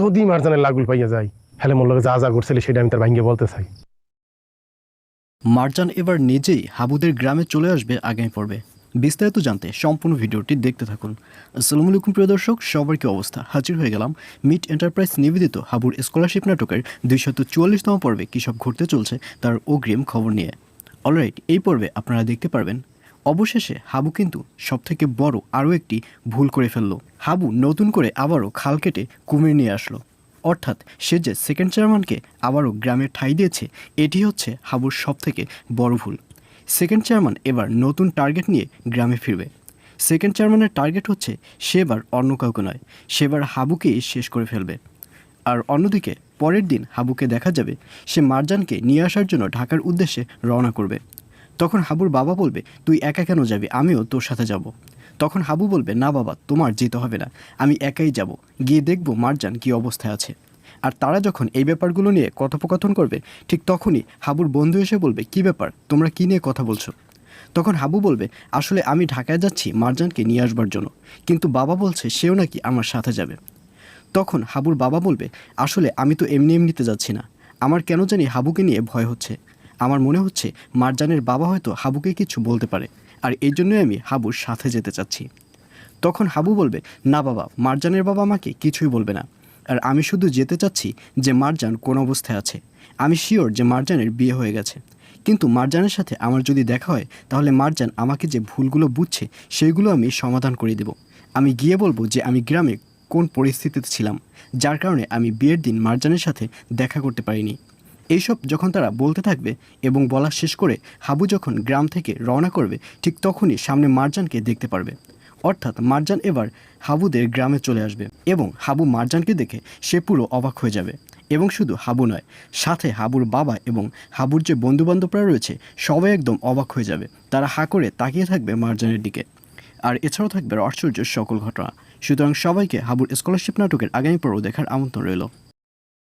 যদি মারজানের লাগুল পাইয়া যায় হ্যালে মোর লগে যা যা করছিল সেটা আমি তার ভাঙ্গে বলতে চাই। মারজান এবার নিজেই হাবুদের গ্রামে চলে আসবে আগামী পর্বে। বিস্তারিত জানতে সম্পূর্ণ ভিডিওটি দেখতে থাকুন। আসসালামু আলাইকুম, প্রিয় দর্শক, সবার কি অবস্থা? হাজির হয়ে গেলাম মিট এন্টারপ্রাইজ নিবেদিত হাবুর স্কলারশিপ নাটকের দুইশত চুয়াল্লিশতম পর্বে কী সব ঘটতে চলছে তার অগ্রিম খবর নিয়ে। অলরাইট, এই পর্বে আপনারা দেখতে পারবেন অবশেষে হাবু কিন্তু সবথেকে বড় আরও একটি ভুল করে ফেলল। হাবু নতুন করে আবারও খাল কেটে কুমির নিয়ে আসলো। অর্থাৎ সে যে সেকেন্ড চেয়ারম্যানকে আবারও গ্রামে ঠাঁই দিয়েছে, এটি হচ্ছে হাবুর সবথেকে বড় ভুল। সেকেন্ড চেয়ারম্যান এবার নতুন টার্গেট নিয়ে গ্রামে ফিরবে। সেকেন্ড চেয়ারম্যানের টার্গেট হচ্ছে সেবার অন্য কাউকে নয় সেবার হাবুকেই শেষ করে ফেলবে। আর অন্যদিকে পরের দিন হাবুকে দেখা যাবে, সে মারজানকে নিয়ে আসার জন্য ঢাকার উদ্দেশ্যে রওনা করবে। তখন হাবুর বাবা বলবে, তুই একা কেন যাবি? আমিও তোর সাথে যাব। তখন হাবু বলবে, না বাবা, তোমার যেতে হবে না, আমি একাই যাব। গিয়ে দেখব মারজান কী অবস্থায় আছে। আর তারা যখন এই ব্যাপারগুলো নিয়ে কথোপকথন করবে, ঠিক তখনই হাবুর বন্ধু এসে বলবে, কি ব্যাপার? তোমরা কী নিয়ে কথা বলছো? তখন হাবু বলবে, আসলে আমি ঢাকায় যাচ্ছি মারজানকে নিয়ে আসবার জন্য, কিন্তু বাবা বলছে সেও নাকি আমার সাথে যাবে। তখন হাবুর বাবা বলবে, আসলে আমি তো এমনি এমনিতে যাচ্ছি না। আমার কেন জানি হাবুকে নিয়ে ভয় হচ্ছে। আমার মনে হচ্ছে মারজানের বাবা হয়তো হাবুকে কিছু বলতে পারে, আর এই জন্যই আমি হাবুর সাথে যেতে চাচ্ছি। তখন হাবু বলবে, না বাবা, মারজানের বাবা আমাকে কিছুই বলবে না। আর আমি শুধু যেতে চাচ্ছি যে মারজান কোন অবস্থায় আছে। আমি শিওর যে মারজানের বিয়ে হয়ে গেছে। কিন্তু মারজানের সাথে আমার যদি দেখা হয়, তাহলে মারজান আমাকে যে ভুলগুলো বুঝছে সেইগুলো আমি সমাধান করে দেব। আমি গিয়ে বলব যে আমি গ্রামে কোন পরিস্থিতিতে ছিলাম, যার কারণে আমি বিয়ের দিন মারজানের সাথে দেখা করতে পারিনি। এইসব যখন তারা বলতে থাকবে এবং বলা শেষ করে হাবু যখন গ্রাম থেকে রওনা করবে, ঠিক তখনই সামনে মারজানকে দেখতে পারবে। অর্থাৎ মারজান এবার হাবুদের গ্রামে চলে আসবে এবং হাবু মারজানকে দেখে সে পুরো অবাক হয়ে যাবে। এবং শুধু হাবু নয়, সাথে হাবুর বাবা এবং হাবুর যে বন্ধুবান্ধবরা রয়েছে, সবাই একদম অবাক হয়ে যাবে। তারা হা করে তাকিয়ে থাকবে মারজানের দিকে। আর এছাড়াও থাকবে আশ্চর্য সকল ঘটনা। সুতরাং সবাইকে হাবুর স্কলারশিপ নাটকের আগামী পর্ব দেখার আমন্ত্রণ রইল।